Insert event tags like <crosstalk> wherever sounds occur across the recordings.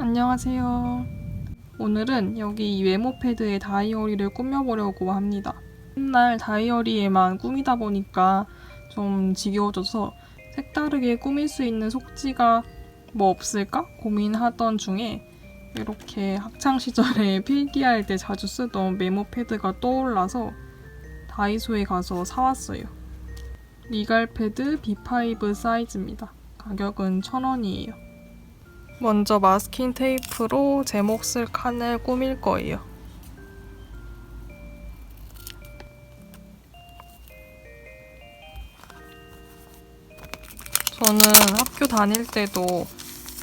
안녕하세요. 오늘은 여기 이 메모 패드에 다이어리를 꾸며보려고 합니다. 맨날 다이어리에만 꾸미다 보니까 좀 지겨워져서 색다르게 꾸밀 수 있는 속지가 뭐 없을까 고민하던 중에 이렇게 학창 시절에 <laughs> 필기할 때 자주 쓰던 메모 패드가 떠올라서 다이소에 가서 사왔어요. 리갈 패드 B5 사이즈입니다. 가격은 1,000원이에요. 먼저 마스킹 테이프로 제 몫을 칸을 꾸밀 거예요. 저는 학교 다닐 때도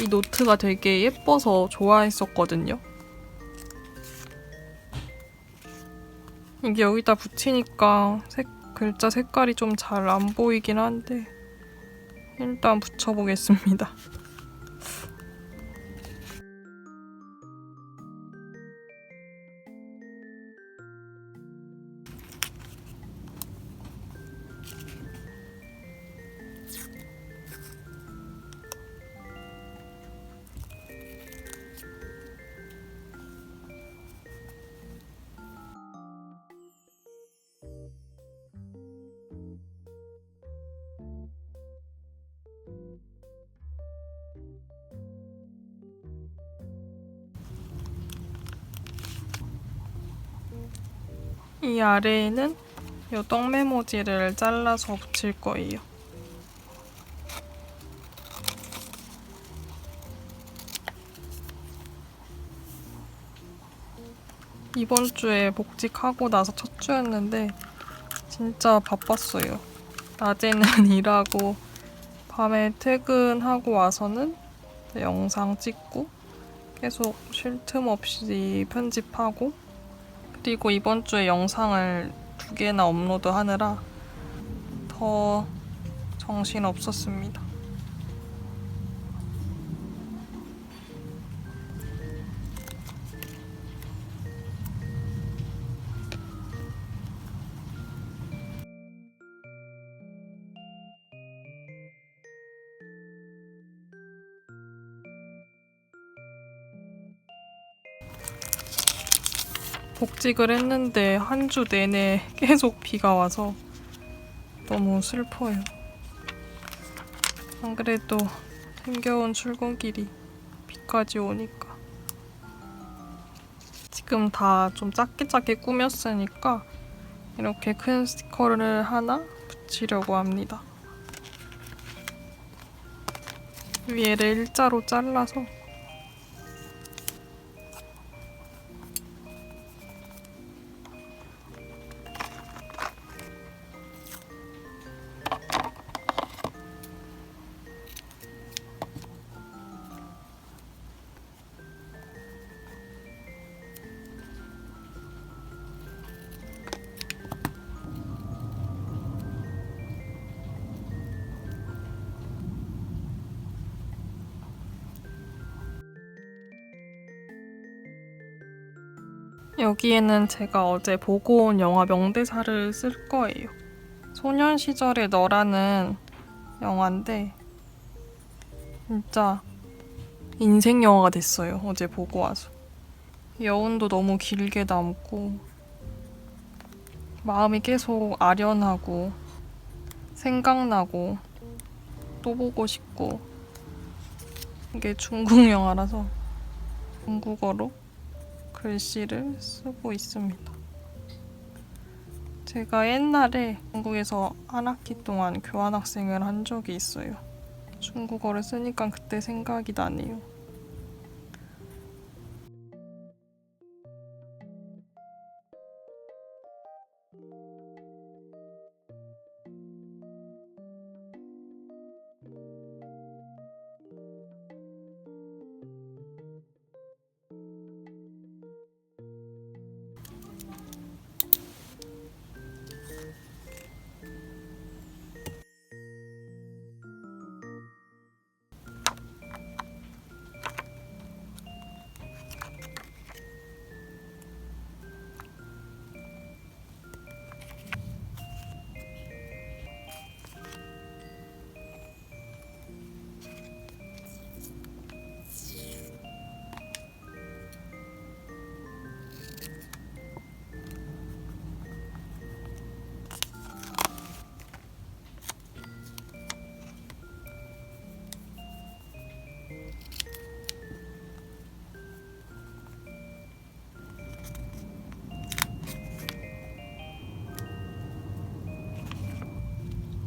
이 노트가 되게 예뻐서 좋아했었거든요. 이게 여기다 붙이니까 색, 글자 색깔이 좀 잘 안 보이긴 한데 일단 붙여보겠습니다. 이 아래에는 요 떡메모지를 잘라서 붙일 거예요. 이번 주에 복직하고 나서 첫 주였는데 진짜 바빴어요. 낮에는 <laughs> 일하고 밤에 퇴근하고 와서는 영상 찍고 계속 쉴 틈 없이 편집하고 그리고 이번 주에 영상을 두 개나 업로드 하느라 더 정신 없었습니다. 복직을 했는데 한 주 내내 계속 비가 와서 너무 슬퍼요. 안 그래도 힘겨운 출근길이 비까지 오니까. 지금 다 좀 작게 작게 꾸몄으니까 이렇게 큰 스티커를 하나 붙이려고 합니다. 위에를 일자로 잘라서 여기에는 제가 어제 보고 온 영화 명대사를 쓸 거예요. 소년 시절의 너라는 영화인데 진짜 인생 영화가 됐어요. 어제 보고 와서. 여운도 너무 길게 남고 마음이 계속 아련하고 생각나고 또 보고 싶고 이게 중국 영화라서 중국어로 글씨를 쓰고 있습니다. 제가 옛날에 중국에서 한 학기 동안 교환학생을 한 적이 있어요. 중국어를 쓰니까 그때 생각이 나네요.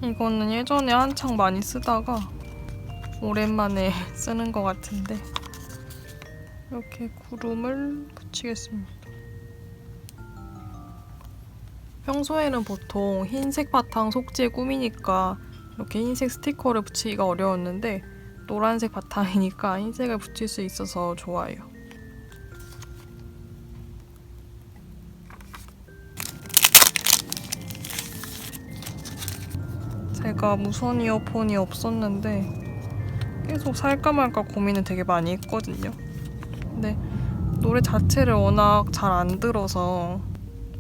이거는 예전에 한창 많이 쓰다가 오랜만에 <laughs> 쓰는 것 같은데 이렇게 구름을 붙이겠습니다. 평소에는 보통 흰색 바탕 속지에 꾸미니까 이렇게 흰색 스티커를 붙이기가 어려웠는데 노란색 바탕이니까 흰색을 붙일 수 있어서 좋아요. 제가 무선 이어폰이 없었는데 계속 살까 말까 고민을 되게 많이 했거든요. 근데 노래 자체를 워낙 잘 안 들어서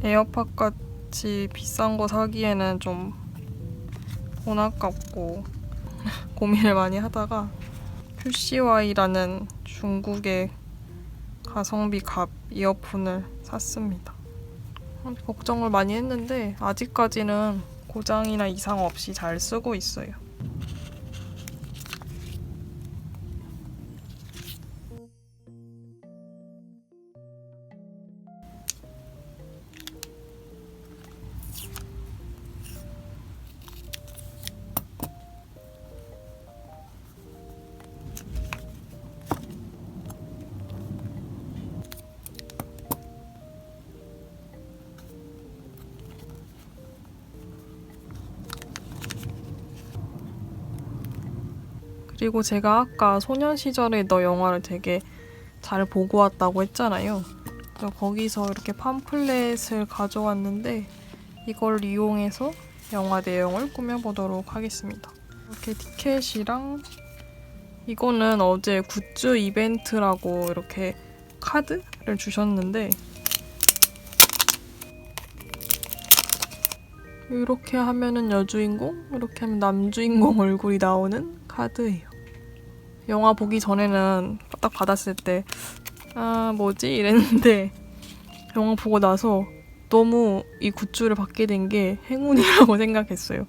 에어팟 같이 비싼 거 사기에는 좀 돈 아깝고 <laughs> 고민을 많이 하다가 QCY라는 중국의 가성비 값 이어폰을 샀습니다. 걱정을 많이 했는데 아직까지는 고장이나 이상 없이 잘 쓰고 있어요. 그리고 제가 아까 소년 시절의 너 영화를 되게 잘 보고 왔다고 했잖아요. 거기서 이렇게 팜플렛을 가져왔는데 이걸 이용해서 영화 내용을 꾸며보도록 하겠습니다. 이렇게 티켓이랑 이거는 어제 굿즈 이벤트라고 이렇게 카드를 주셨는데 이렇게 하면은 여주인공, 이렇게 하면 남주인공 <laughs> 얼굴이 나오는 카드예요. 영화 보기 전에는 딱 받았을 때, 아, 뭐지? 이랬는데, <laughs> 영화 보고 나서 너무 이 굿즈를 받게 된 게 행운이라고 <laughs> 생각했어요.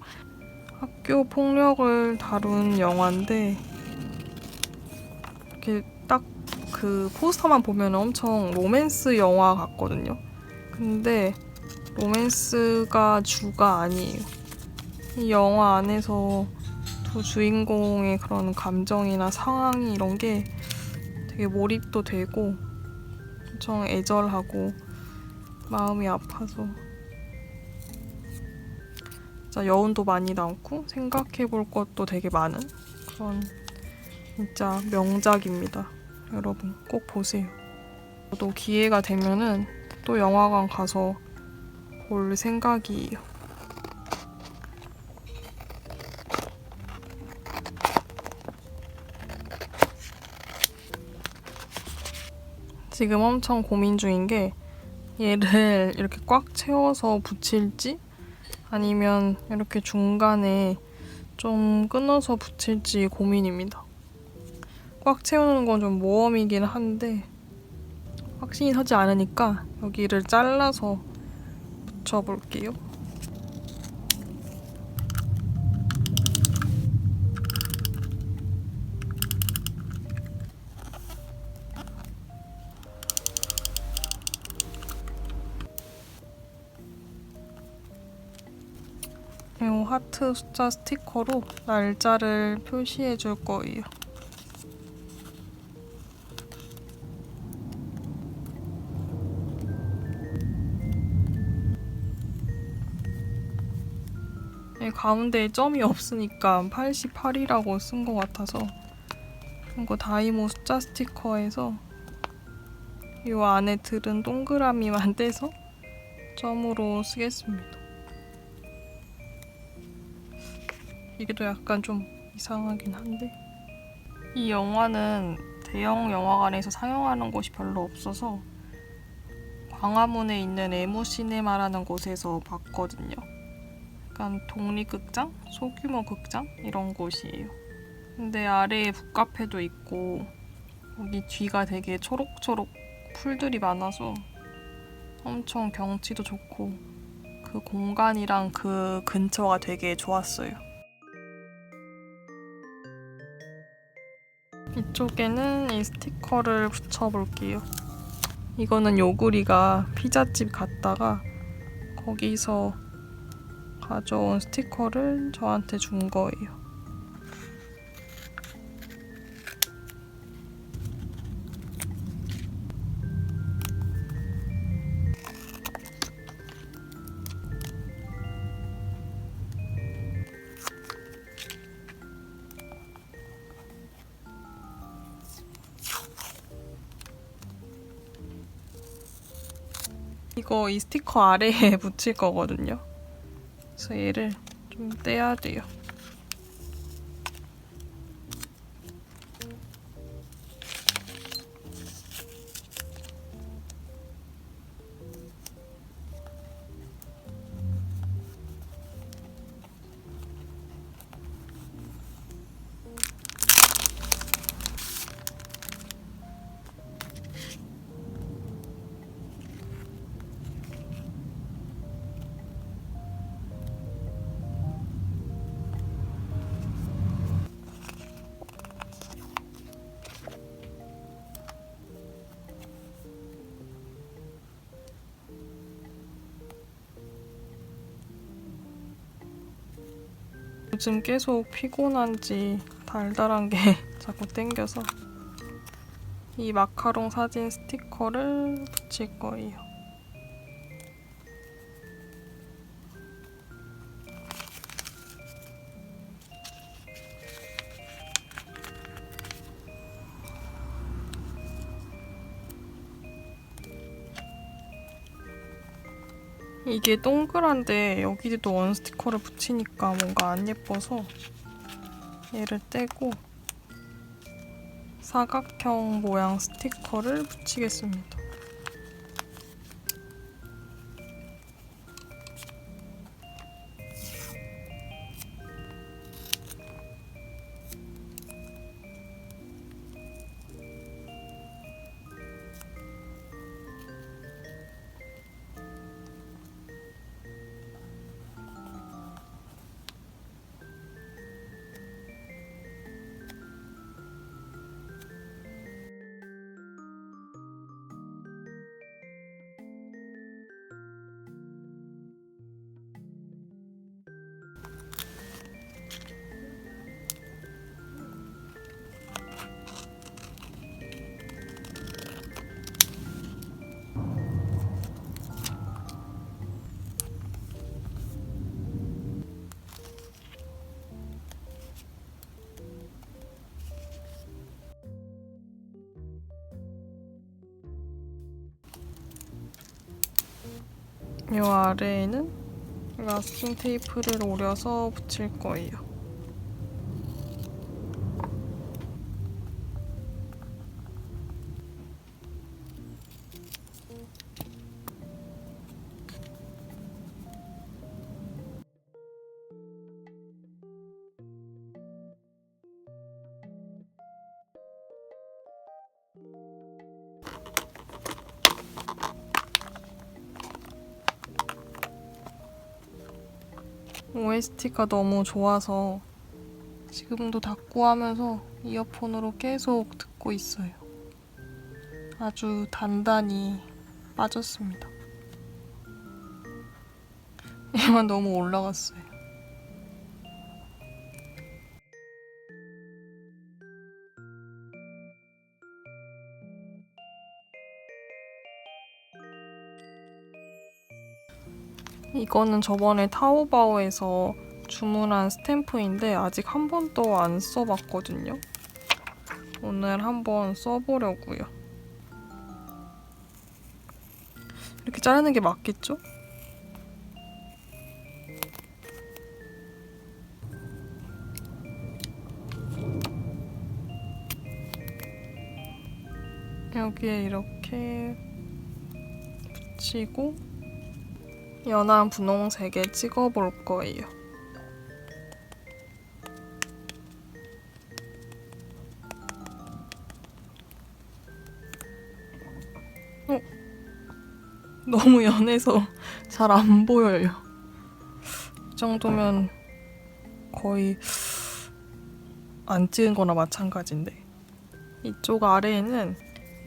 학교 폭력을 다룬 영화인데, 이렇게 딱 그 포스터만 보면 엄청 로맨스 영화 같거든요. 근데 로맨스가 주가 아니에요. 이 영화 안에서 두 주인공의 그런 감정이나 상황이 이런 게 되게 몰입도 되고 엄청 애절하고 마음이 아파서 진짜 여운도 많이 남고 생각해 볼 것도 되게 많은 그런 진짜 명작입니다. 여러분 꼭 보세요. 저도 기회가 되면은 또 영화관 가서 볼 생각이에요. 지금 엄청 고민 중인 게 얘를 이렇게 꽉 채워서 붙일지 아니면 이렇게 중간에 좀 끊어서 붙일지 고민입니다. 꽉 채우는 건 좀 모험이긴 한데 확신이 서지 않으니까 여기를 잘라서 붙여볼게요. 하트 숫자 스티커로 날짜를 표시해 줄 거예요. 이 가운데에 점이 없으니까 88이라고 쓴 것 같아서 이거 다이모 숫자 스티커에서 이 안에 들은 동그라미만 <laughs> 떼서 점으로 쓰겠습니다. 이게 또 약간 좀 이상하긴 한데 이 영화는 대형 영화관에서 상영하는 곳이 별로 없어서 광화문에 있는 에모시네마라는 곳에서 봤거든요. 약간 독립극장, 소규모 극장 이런 곳이에요. 근데 아래에 북카페도 있고 여기 뒤가 되게 초록초록 풀들이 많아서 엄청 경치도 좋고 그 공간이랑 그 근처가 되게 좋았어요. 이쪽에는 이 스티커를 붙여볼게요. 이거는 요구리가 피자집 갔다가 거기서 가져온 스티커를 저한테 준 거예요. 이거 이 스티커 아래에 <laughs> 붙일 거거든요. 그래서 얘를 좀 떼야 돼요. 요즘 계속 피곤한지 달달한 게 <laughs> 자꾸 땡겨서 이 마카롱 사진 스티커를 붙일 거예요. 이게 동그란데 여기도 원 스티커를 붙이니까 뭔가 안 예뻐서 얘를 떼고 사각형 모양 스티커를 붙이겠습니다. 이 아래에는 마스킹 테이프를 오려서 붙일 거예요. OST가 너무 좋아서 지금도 닫고 하면서 이어폰으로 계속 듣고 있어요. 아주 단단히 빠졌습니다. <laughs> 얘만 너무 올라갔어요. 이거는 저번에 타오바오에서 주문한 스탬프인데 아직 한 번도 안 써봤거든요. 오늘 한번 써보려고요. 이렇게 자르는 게 맞겠죠? 여기에 이렇게 붙이고 연한 분홍색에 찍어볼 거예요. 어? 너무 연해서 <laughs> 잘 안 보여요. 이 정도면 거의 안 찍은 거나 마찬가지인데. 이쪽 아래에는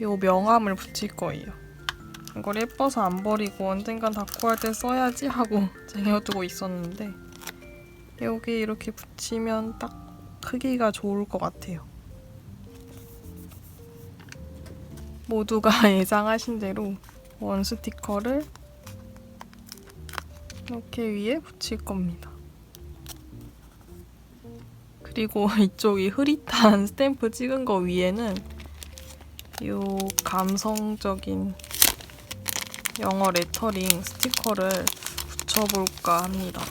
이 명암을 붙일 거예요. 이걸 예뻐서 안 버리고 언젠간 다꾸할 때 써야지 하고 <laughs> 쟁여두고 있었는데 여기 이렇게 붙이면 딱 크기가 좋을 것 같아요. 모두가 <laughs> 예상하신 대로 원 스티커를 이렇게 위에 붙일 겁니다. 그리고 <laughs> 이쪽 이 흐릿한 스탬프 찍은 거 위에는 이 감성적인 영어 레터링 스티커를 붙여볼까 합니다.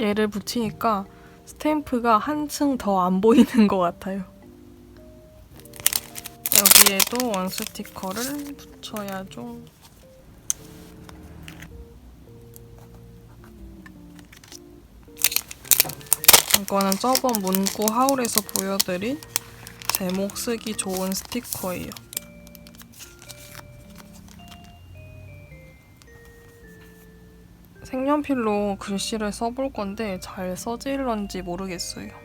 얘를 붙이니까 스탬프가 한층 더 안 보이는 것 같아요. 여기에도 원 스티커를 붙여야죠. 이거는 저번 문구 하울에서 보여드린 제목 쓰기 좋은 스티커예요. 색연필로 글씨를 써볼 건데 잘 써질런지 모르겠어요.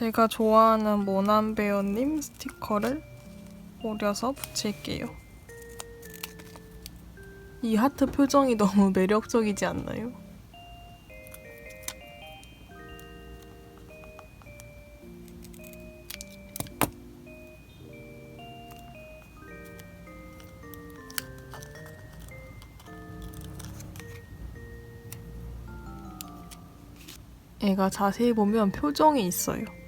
제가 좋아하는 모난베어님 스티커를 오려서 붙일게요. 이 하트 표정이 너무 <laughs> 매력적이지 않나요? 얘가 자세히 보면 표정이 있어요.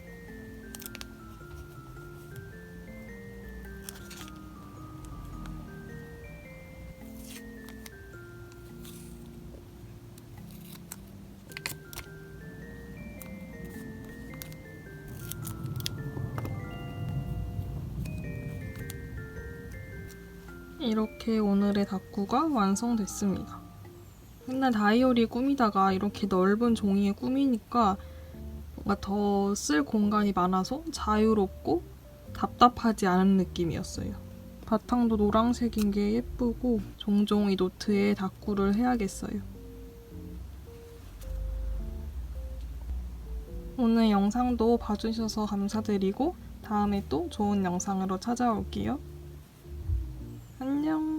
다꾸가 완성됐습니다. 맨날 다이어리 꾸미다가 이렇게 넓은 종이에 꾸미니까 뭔가 더 쓸 공간이 많아서 자유롭고 답답하지 않은 느낌이었어요. 바탕도 노란색인 게 예쁘고 종종 이 노트에 다꾸를 해야겠어요. 오늘 영상도 봐주셔서 감사드리고 다음에 또 좋은 영상으로 찾아올게요. 안녕.